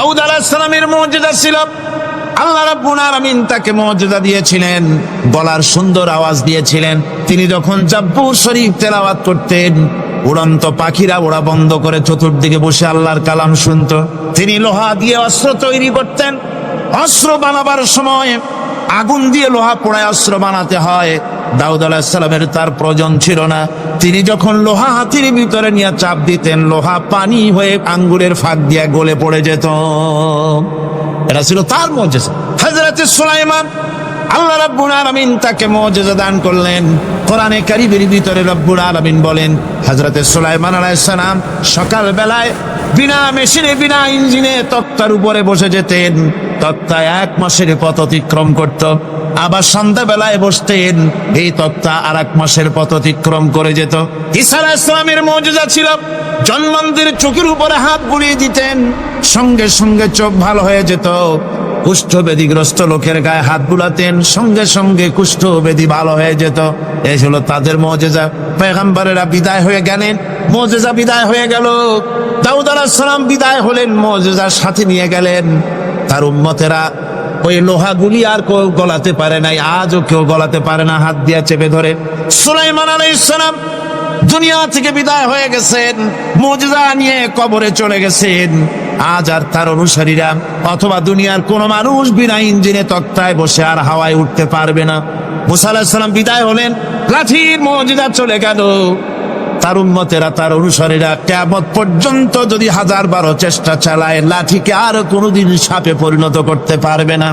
দাউদ আলাহিসামের মর্যাদা ছিল। আল্লাহ রাব্বুল আলামিন তাকে মর্যাদা দিয়েছিলেন, গলার সুন্দর আওয়াজ দিয়েছিলেন। তিনি যখন জাব্বুর শরীফ তেলাওয়াত করতেন, উড়ন্ত পাখিরা ওরা বন্ধ করে চতুর্দিকে বসে আল্লাহর কালাম শুনত। তিনি লোহা দিয়ে অস্ত্র তৈরি করতেন। অস্ত্র বানাবার সময় আগুন দিয়ে লোহা পোড়ায় অস্ত্র বানাতে হয়। দাউদ আলাহিসাল্লামের তার প্রয়োজন ছিল না। তিনি যখন লোহা হাতির ভিতরে নিয়ে চাপ দিতেন, লোহা পানি হয়ে আঙ্গুরের ফাঁক দিয়ে গলে পড়ে যেত। এটা ছিল তার মজেজা হযরতে সুলাইমান আল্লাহ রাব্বুল আলামিন তাকে মজেজা দান করলেন। কোরআনে কারিমের ভিতরে রব্বুল আলামিন বলেন, হযরতে সুলাইমান আলাইহিস সালাম সকাল বেলায় বিনা মেশিনে, বিনা ইঞ্জিনে তক্তার উপরে বসে যেতেন। তক্তা এক মাসের পথ অতিক্রম করত। আবার সন্ধ্যাবেলায় বসতেন, এই তক্তা আর এক মাসের পথ অতিক্রম করে যেত। ঈসা আলাইহিস সালামের মজেজা ছিল জন্মান্তের চোখের উপরে হাত বুলিয়ে দিতেন, সঙ্গে সঙ্গে চোখ ভালো হয়ে যেত। কুষ্ঠবেদিগ্রস্ত লোকের গায়ে হাত বুলাতেন, সঙ্গে সঙ্গে কুষ্ঠবেদি ভালো হয়ে যেত। এই হলো তাদের মজেজা পেগাম্বারেরা বিদায় হয়ে গেলেন মজেজা বিদায় হয়ে গেল। দাউদ আলাহিস সালাম বিদায় হলেন মজেজার সাথে নিয়ে গেলেন। তার উম্মতেরা ওই লোহাগুলি আর কেউ গলাতে পারে নাই, আজও কেউ গলাতে পারে না, হাত দিয়া চেপে ধরে। সুলাইমান আলাইহিস সালাম দুনিয়া থেকে বিদায় হয়ে গেছেন মজদা নিয়ে কবরে চলে গেছেন। আজ আর তার অনুসারীরা অথবা দুনিয়ার কোন মানুষ বিনা ইঞ্জিনে তক্তায় বসে আর হাওয়ায় উঠতে পারবে না। মুসা আলাহিসাল্লাম বিদায় হলেন, লাঠির মজদা চলে গেল। তার উন্মতেরা তার অনুসারীরা কেমন পর্যন্ত যদি হাজার বারো চেষ্টা চালায়, লাঠিকে আর কোনোদিন সাপে পরিণত করতে পারবে না।